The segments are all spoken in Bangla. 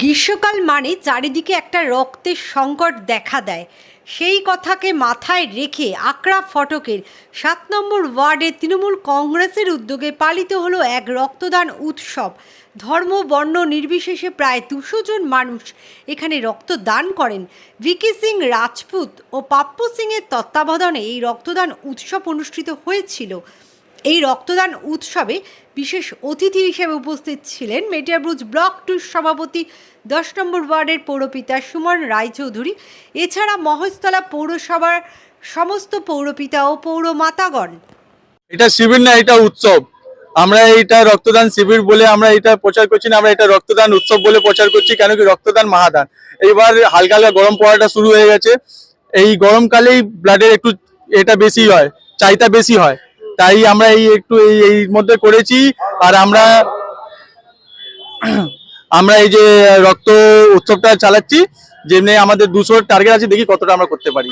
গ্রীষ্মকাল মানে চারিদিকে একটা রক্তের সংকট দেখা দেয়। সেই কথাকে মাথায় রেখে আকরা ফটকের সাত নম্বর ওয়ার্ডে তৃণমূল কংগ্রেসের উদ্যোগে পালিত হলো এক রক্তদান উৎসব। ধর্ম, বর্ণ নির্বিশেষে প্রায় দুশো জন মানুষ এখানে রক্তদান করেন। ভিকি সিং রাজপুত ও পাপ্পু সিংয়ের তত্ত্বাবধানে এই রক্তদান উৎসব অনুষ্ঠিত হয়েছিল। এই রক্তদান উৎসবে বিশেষ অতিথি হিসেবে উপস্থিত ছিলেন মেটিয়াব্রুজ ব্লক টুর সভাপতি দশ নম্বর ওয়ার্ডের পৌরপিতা সুমন রায়চৌধুরী। এছাড়া মহেশতলা পৌরসভার সমস্ত পৌরপিতা ও পৌরমাতাগণ। এটা শিবির না, এটা উৎসব। আমরা এটা রক্তদান শিবির বলে আমরা এটা প্রচার করছি না, আমরা এটা রক্তদান উৎসব বলে প্রচার করছি, কেন কি রক্তদান মহাদান। এইবার হালকা হালকা গরম পড়াটা শুরু হয়ে গেছে। এই গরমকালেই ব্লাডের একটু এটা বেশি হয়, চাহিদা বেশি হয়। তাই আমরা এই একটু এই এই মধ্যে করেছি। আর আমরা আমরা এই যে রক্ত উৎসবটা চালাচ্ছি, যেমনি আমাদের দুশো টার্গেট আছে, দেখি কতটা আমরা করতে পারি।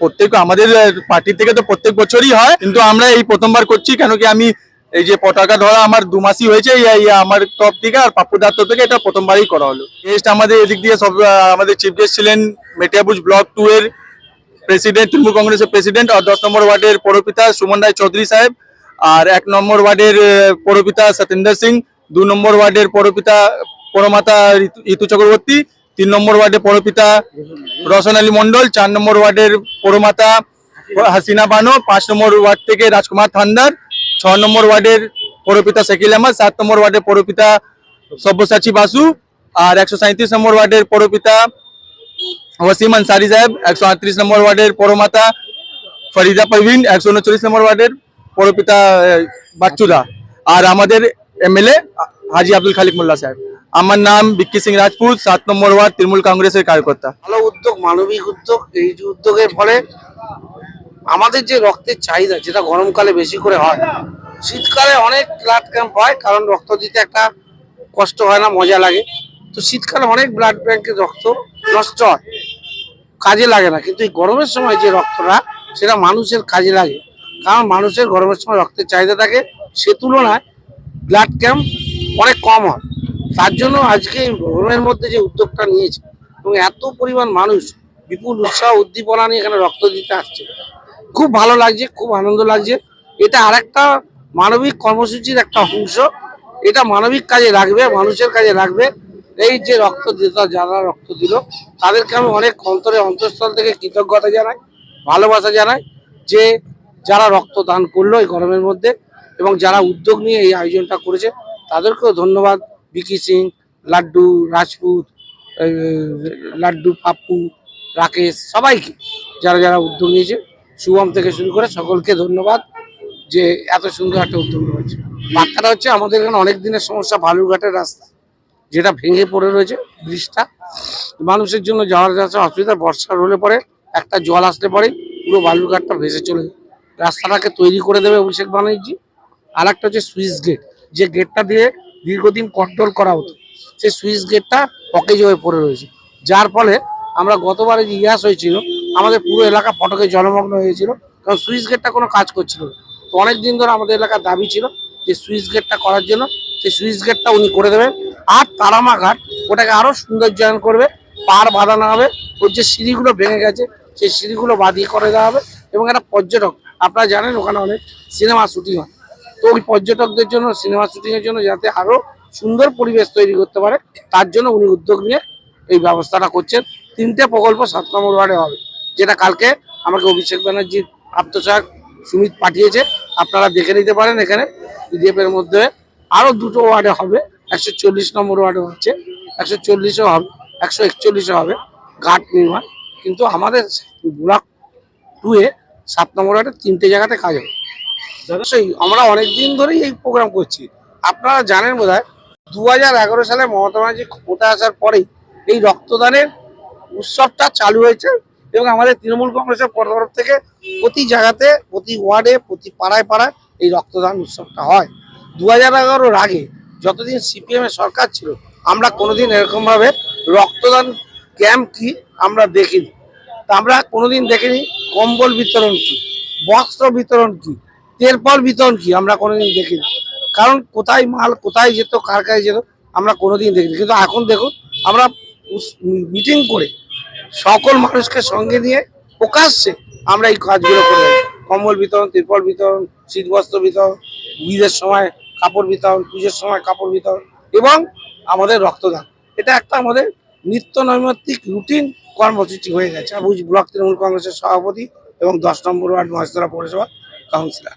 প্রত্যেক, আমাদের পার্টি থেকে তো প্রত্যেক বছরই হয়, কিন্তু আমরা এই প্রথমবার করছি, কেন কি আমি এই যে পতাকা ধরা আমার দু মাসই হয়েছে আমার টপ থেকে আর পাপ্পু দার থেকে এটা প্রথমবারই করা হলো। গেস্ট আমাদের এদিক দিয়ে সব আমাদের চিফ গেস্ট ছিলেন, মেটিয়াবুজ ব্লক টু এর প্রেসিডেন্ট তৃণমূল কংগ্রেসের প্রেসিডেন্ট আর দশ নম্বর ওয়ার্ডের পৌরপিতা সুমন রায় চৌধুরী সাহেব আর এক নম্বর ওয়ার্ডের পৌরপিতা সতেন্দ্র সিং, দু নম্বর ওয়ার্ডের পৌরপিতা পরমাতা ঋতু- চক্রবর্তী, তিন নম্বর ওয়ার্ডের পৌরপিতা রোশন আলী মন্ডল চার নম্বর ওয়ার্ডের পরমাতা হাসিনা বানো, পাঁচ নম্বর ওয়ার্ড থেকে রাজকুমার থান্দার, ছ নম্বর ওয়ার্ডের পৌরপিতা শাকিল আহমদ, সাত নম্বর ওয়ার্ডের পৌরপিতা সব্যসাচী বাসু আর একশো নম্বর ওয়ার্ডের পৌরপিতা ওয়াসিম আনসারি সাহেব, একশো আটত্রিশ নম্বর ওয়ার্ডের পৌরমাতা ফরিদা পারভিন একশো উনচল্লিশ নম্বর ওয়ার্ডের পৌরপিতা বাচ্চুদা। আর আমাদের এমএলএ হাজি আব্দুল খালিক মোল্লা সাহেব। আমার নাম বিক্কি সিং রাজপুত, সাত নম্বর ওয়ার্ড তৃণমূল কংগ্রেসের কার্যকর্তা। ভালো উদ্যোগ, মানবিক উদ্যোগ, এই যে উদ্যোগের ফলে আমাদের যে রক্তের চাহিদা, যেটা গরমকালে বেশি করে হয়, শীতকালে অনেক ব্লাড ক্যাম্প হয়, কারণ রক্ত দিতে একটা কষ্ট হয় না, মজা লাগে। তো শীতকালে অনেক ব্লাড ব্যাংকের রক্ত নষ্ট হয়। কাজে লাগে না। কিন্তু এই গরমের সময় যে রক্তটা, সেটা মানুষের কাজে লাগে। কারণ মানুষের গরমের সময় রক্তের চাহিদা থাকে সে তুলনায় ব্লাড ক্যাম্প অনেক কম হয়। তার জন্য আজকে গরমের মধ্যে যে উদ্যোগটা নিয়েছে, এবং এত পরিমাণ মানুষ বিপুল উৎসাহ উদ্দীপনা নিয়ে এখানে রক্ত দিতে আসছে, খুব ভালো লাগছে, খুব আনন্দ লাগছে। এটা আরেকটা মানবিক কর্মসূচির একটা অংশ। এটা মানবিক কাজে রাখবে মানুষের কাজে রাখবে এই যে রক্ত দিত যারা রক্ত দিল, তাদেরকে আমি অনেক অন্তরে, অন্তঃস্থল থেকে কৃতজ্ঞতা জানাই, ভালোবাসা জানাই যে যারা রক্ত দান করল এই গরমের মধ্যে এবং যারা উদ্যোগ নিয়ে এই আয়োজনটা করেছে, তাদেরকেও ধন্যবাদ। বিকি সিং, লাড্ডু, রাজপুত লাড্ডু, পাপ্পু, রাকেশ, সবাইকে যারা যারা উদ্যোগ নিয়েছে, শুভম থেকে শুরু করে সকলকে ধন্যবাদ যে এত সুন্দর একটা উদ্যোগ রয়েছে। বার্তাটা হচ্ছে আমাদের এখানে অনেক দিনের সমস্যা বালুরঘাটের রাস্তা। যেটা ভেঙে পড়ে রয়েছে ব্রিজটা, মানুষের জন্য যাওয়ার যাচ্ছে অসুবিধা, বর্ষা হলে পরে একটা জল আসলে পরে, পুরো বালুরঘাটটা ভেসে চলে রাস্তাটাকে তৈরি করে দেবে অভিষেক ব্যানার্জি আর একটা হচ্ছে সুইচ গেট, যে গেটটা দিয়ে দীর্ঘদিন কন্ট্রোল করা হতো, সেই সুইচ গেটটা অকেজ হয়ে পড়ে রয়েছে। যার ফলে আমরা গতবারে যে ইয়াস হয়েছিল, আমাদের পুরো এলাকা ফটকে জলমগ্ন হয়েছিল, কারণ সুইচ গেটটা কোনো কাজ করছিল তো অনেক দিন ধরে আমাদের এলাকার দাবি ছিল যে সুইচ গেটটা করার জন্য, সেই সুইচ গেটটা উনি করে দেবেন। আর তারামা ঘাট ওটাকে আরও সৌন্দর্যায়ন করবে। পার বাঁধানো হবে। ওর যে সিঁড়িগুলো ভেঙে গেছে, সেই সিঁড়িগুলো বাদিয়ে করে দেওয়া হবে। এবং একটা পর্যটক, আপনারা জানেন ওখানে অনেক সিনেমা শুটিং হয়। তো ওই পর্যটকদের জন্য, সিনেমা শুটিং এর জন্য যাতে আরও সুন্দর পরিবেশ তৈরি করতে পারে, তার জন্য উনি উদ্যোগ নিয়ে এই ব্যবস্থাটা করছেন। তিনটে প্রকল্প সাত নম্বর ওয়ার্ডে হবে, যেটা কালকে আমাকে অভিষেক ব্যানার্জির আত্মসহায়ক সুমিত পাঠিয়েছে। আপনারা দেখে নিতে পারেন এখানে। এর মধ্যে আরও দুটো ওয়ার্ডে হবে। একশো চল্লিশ নম্বর ওয়ার্ডে হচ্ছে একশো চল্লিশও হবে একশো একচল্লিশও হবে ঘাট নির্মাণ। কিন্তু আমাদের ব্লক টু এ সাত নম্বর ওয়ার্ডে তিনটে জায়গাতে কাজ হবে। সেই আমরা অনেক দিন ধরেই এই প্রোগ্রাম করছি। আপনারা জানেন বোধ হয় দু হাজার এগারো সালে মমতা ব্যানার্জি ক্ষমতা আসার পরেই এই রক্তদানের উৎসবটা চালু হয়েছে এবং আমাদের তৃণমূল কংগ্রেসের তরফ থেকে প্রতি জায়গাতে প্রতি ওয়ার্ডে প্রতি পাড়ায় পাড়ায় এই রক্তদান উৎসবটা হয়। দু হাজার এগারোর আগে যতদিন সিপিএম এর সরকার ছিল, আমরা কোনোদিন এরকমভাবে রক্তদান ক্যাম্প কি আমরা দেখিনি। তা আমরা কোনোদিন দেখিনি কম্বল বিতরণ কি, বস্ত্র বিতরণ কি তেরপল বিতরণ কি আমরা কোনোদিন দেখিনি। কারণ কোথায় মাল, কোথায় যেত, কার কাছে যেত, আমরা কোনোদিন দেখিনি। কিন্তু এখন দেখুন, আমরা মিটিং করে সকল মানুষকে সঙ্গে নিয়ে প্রকাশ্যে আমরা এই কাজগুলো করে। কম্বল বিতরণ তিরপল বিতরণ, শীতবস্ত্র বিতরণ, ঈদের সময় কাপড় বিতরণ পুজোর সময় কাপড় বিতরণ এবং আমাদের রক্তদান এটা একটা আমাদের নিত্য নৈমিত্তিক রুটিন কর্মসূচি হয়ে গেছে আবুজ ব্লক তৃণমূল কংগ্রেসের সভাপতি এবং দশ নম্বর ওয়ার্ড মহেশতলা পৌরসভা কাউন্সিলর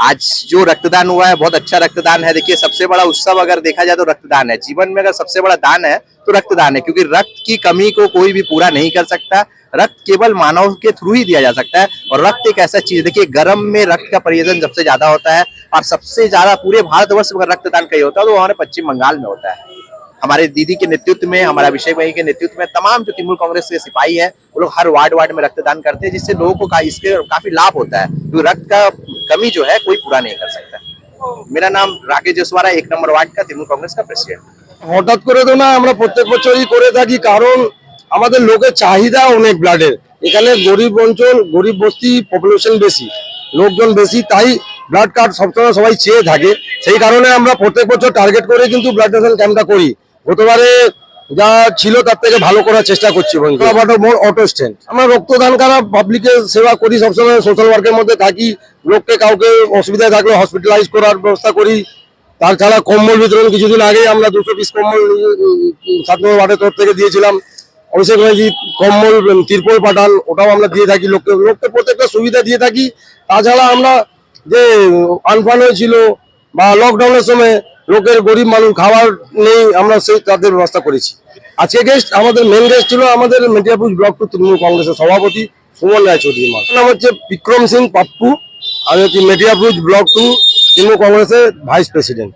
आज जो रक्तदान हुआ है बहुत अच्छा रक्तदान है देखिए सबसे बड़ा उत्सव अगर देखा जाए तो रक्तदान है जीवन में अगर सबसे बड़ा दान है तो रक्तदान है क्योंकि रक्त की कमी को कोई भी पूरा नहीं कर सकता रक्त केवल मानव के थ्रू ही दिया जा सकता है और रक्त एक ऐसा चीज है देखिए गर्म में रक्त का प्रयोजन सबसे ज्यादा होता है और सबसे ज्यादा पूरे भारतवर्ष में अगर रक्तदान कहीं होता है तो वो हमारे पश्चिम बंगाल में होता है हमारे दीदी के नेतृत्व में हमारे अभिषेक भाई के नेतृत्व में तमाम जो तृणमूल कांग्रेस के सिपाही है वो लोग हर वार्ड वार्ड में रक्तदान करते हैं जिससे लोगों को का, इसके काफी लाभ होता है क्योंकि रक्त का कमी जो है कोई पूरा नहीं कर सकता मेरा नाम राकेश जसवारा एक नंबर वार्ड का तृणमूल कांग्रेस का प्रेसिडेंट হঠাৎ করে তো না আমরা প্রত্যেক বছরই করে থাকি কারণ আমাদের লোকের চাহিদা অনেক ব্লাডের এখানে গরিব অঞ্চল গরিব বস্তি পপুলেশন বেশি লোকজন বেশি তাই ব্লাড কার্ড সবসময় সবাই চেয়ে থাকে। সেই কারণে আমরা প্রত্যেক বছর টার্গেট করে কিন্তু ব্লাড ডোনেশন ক্যাম্পটা করি। গতবারে যা ছিল তার থেকে ভালো করার চেষ্টা করছি মোর অটো স্ট্যান্ড আমরা রক্তদান করা পাবলিকের সেবা করি সবসময় সোশ্যাল ওয়ার্কের মধ্যে থাকি। লোককে কাউকে অসুবিধায় থাকলে হসপিটালাইজ করার ব্যবস্থা করি। তাছাড়া কম্বল বিতরণ কিছুদিন আগে আমরা দুশো পিস কম্বল সাত নম্বর ওয়ার্ডের তরফ থেকে দিয়েছিলাম। অভিষেক ব্যানার্জি কম্বল তিরপল পাঠান ওটাও আমরা দিয়ে থাকি। লোককে লোককে প্রত্যেকটা সুবিধা দিয়ে থাকি। তাছাড়া আমরা যে আনফান হয়েছিল বা লকডাউনের সময় লোকের গরিব মানুষ খাবার নেই, আমরা সেই তাদের ব্যবস্থা করেছি। আজকে গেস্ট আমাদের মেন গেস্ট ছিল আমাদের মেটিয়াপুর ব্লক টু তৃণমূল কংগ্রেসের সভাপতি সুমন রায়চৌধুরী মা নাম হচ্ছে বিক্রম সিং পাপ্পু, আমি হচ্ছি মেটিয়াপুর ব্লক টু তৃণমূল কংগ্রেসের ভাইস প্রেসিডেন্ট